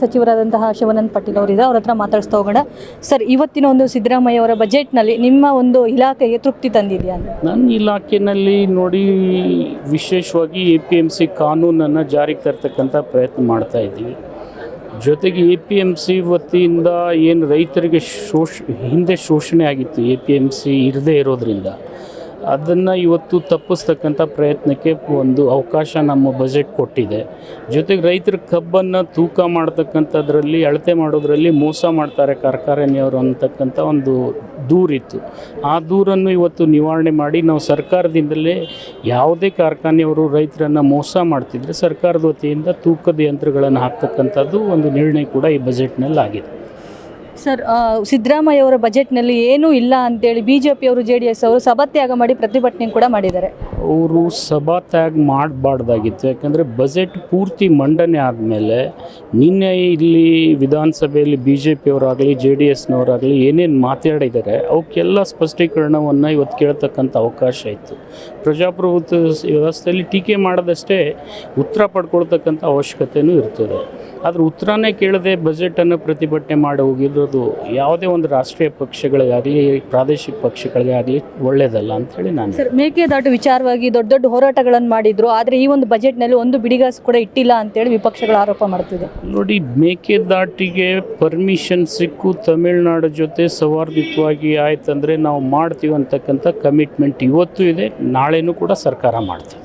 ಸಚಿವರಾದಂತಹ ಶಿವನಂದ್ ಪಾಟೀಲ್ ಅವರಿದೆ ಅವ್ರ ಹತ್ರ ಮಾತಾಡಿಸ್ತಾ ಹೋಗೋಣ. ಸರ್, ಇವತ್ತಿನ ಒಂದು ಸಿದ್ದರಾಮಯ್ಯ ಅವರ ಬಜೆಟ್ನಲ್ಲಿ ನಿಮ್ಮ ಒಂದು ಇಲಾಖೆಗೆ ತೃಪ್ತಿ ತಂದಿದೆಯಾ ನನ್ನ ಇಲಾಖೆಯಲ್ಲಿ ನೋಡಿ ವಿಶೇಷವಾಗಿ ಎ ಪಿ ಎಂ ಸಿ ಕಾನೂನನ್ನು ಜಾರಿಗೆ ತರ್ತಕ್ಕಂಥ ಪ್ರಯತ್ನ ಮಾಡ್ತಾ ಇದ್ದೀವಿ. ಜೊತೆಗೆ ಎ ಪಿ ಎಂ ಸಿ ವತಿಯಿಂದ ಏನು ರೈತರಿಗೆ ಶೋಷ, ಹಿಂದೆ ಶೋಷಣೆ ಆಗಿತ್ತು, ಎ ಪಿ ಎಂ ಸಿ ಇರದೇ ಇರೋದ್ರಿಂದ. ಅದನ್ನು ಇವತ್ತು ತಪ್ಪಿಸ್ತಕ್ಕಂಥ ಪ್ರಯತ್ನಕ್ಕೆ ಒಂದು ಅವಕಾಶ ನಮ್ಮ ಬಜೆಟ್ ಕೊಟ್ಟಿದೆ. ಜೊತೆಗೆ ರೈತರ ಕಬ್ಬನ್ನು ತೂಕ ಮಾಡ್ತಕ್ಕಂಥದ್ರಲ್ಲಿ, ಅಳತೆ ಮಾಡೋದ್ರಲ್ಲಿ ಮೋಸ ಮಾಡ್ತಾರೆ ಕಾರ್ಖಾನೆಯವರು ಅಂತಕ್ಕಂಥ ಒಂದು ದೂರಿತ್ತು. ಆ ದೂರನ್ನು ಇವತ್ತು ನಿವಾರಣೆ ಮಾಡಿ ನಾವು ಸರ್ಕಾರದಿಂದಲೇ ಯಾವುದೇ ಕಾರ್ಖಾನೆಯವರು ರೈತರನ್ನು ಮೋಸ ಮಾಡ್ತಿದ್ರೆ ಸರ್ಕಾರದ ವತಿಯಿಂದ ತೂಕದ ಯಂತ್ರಗಳನ್ನು ಹಾಕ್ತಕ್ಕಂಥದ್ದು ಒಂದು ನಿರ್ಣಯ ಕೂಡ ಈ ಬಜೆಟ್ನಲ್ಲಿ ಆಗಿದೆ ಸರ್ ಸಿದ್ದರಾಮಯ್ಯ ಅವರ ಬಜೆಟ್ನಲ್ಲಿ ಏನೂ ಇಲ್ಲ ಅಂತೇಳಿ ಬಿ ಜೆ ಪಿಯವರು ಜೆ ಡಿ ಎಸ್ ಅವರು ಸಭಾತ್ಯಾಗ ಮಾಡಿ ಪ್ರತಿಭಟನೆ ಕೂಡ ಮಾಡಿದ್ದಾರೆ. ಅವರು ಸಭಾ ತ್ಯಾಗ ಮಾಡಬಾರ್ದಾಗಿತ್ತು. ಯಾಕಂದರೆ ಬಜೆಟ್ ಪೂರ್ತಿ ಮಂಡನೆ ಆದಮೇಲೆ ನಿನ್ನೆ ಇಲ್ಲಿ ವಿಧಾನಸಭೆಯಲ್ಲಿ ಬಿ ಜೆ ಪಿಯವರಾಗಲಿ ಜೆ ಡಿ ಎಸ್ನವರಾಗಲಿ ಏನೇನು ಮಾತಾಡಿದ್ದಾರೆ, ಅವಕ್ಕೆಲ್ಲ ಸ್ಪಷ್ಟೀಕರಣವನ್ನು ಇವತ್ತು ಕೇಳ್ತಕ್ಕಂಥ ಅವಕಾಶ ಇತ್ತು. ಪ್ರಜಾಪ್ರಭುತ್ವ ವ್ಯವಸ್ಥೆಯಲ್ಲಿ ಟೀಕೆ ಮಾಡೋದಷ್ಟೇ ಉತ್ತರ ಪಡ್ಕೊಳ್ತಕ್ಕಂಥ ಅವಶ್ಯಕತೆಯೂ ಇರ್ತದೆ. ಆದರೆ ಉತ್ತರನೇ ಕೇಳದೆ ಬಜೆಟನ್ನು ಪ್ರತಿಭಟನೆ ಮಾಡಿ ಹೋಗಿರೋದು ಯಾವುದೇ ಒಂದು ರಾಷ್ಟ್ರೀಯ ಪಕ್ಷಗಳಿಗಾಗಲಿ, ಪ್ರಾದೇಶಿಕ ಪಕ್ಷಗಳಿಗಾಗಲಿ ಒಳ್ಳೆಯದಲ್ಲ ಅಂಥೇಳಿ ನಾನು ಮೇಕೆದಾಟು ವಿಚಾರವಾಗಿ ಹಾಗಾಗಿ ದೊಡ್ಡ ದೊಡ್ಡ ಹೋರಾಟಗಳನ್ನು ಮಾಡಿದ್ರು. ಆದರೆ ಈ ಒಂದು ಬಜೆಟ್ನಲ್ಲಿ ಒಂದು ಬಿಡಿಗಾಸು ಕೂಡ ಇಟ್ಟಿಲ್ಲ ಅಂತೇಳಿ ವಿಪಕ್ಷಗಳು ಆರೋಪ ಮಾಡ್ತಿದೆ. ನೋಡಿ, ಮೇಕೆದಾಟಿಗೆ ಪರ್ಮಿಷನ್ ಸಿಕ್ಕು ತಮಿಳುನಾಡು ಜೊತೆ ಸೌಹಾರ್ದಿತವಾಗಿ ಆಯ್ತಂದರೆ ನಾವು ಮಾಡ್ತೀವಿ ಅಂತಕ್ಕಂಥ ಕಮಿಟ್ಮೆಂಟ್ ಇವತ್ತು ಇದೆ. ನಾಳೆನೂ ಕೂಡ ಸರ್ಕಾರ ಮಾಡ್ತದೆ.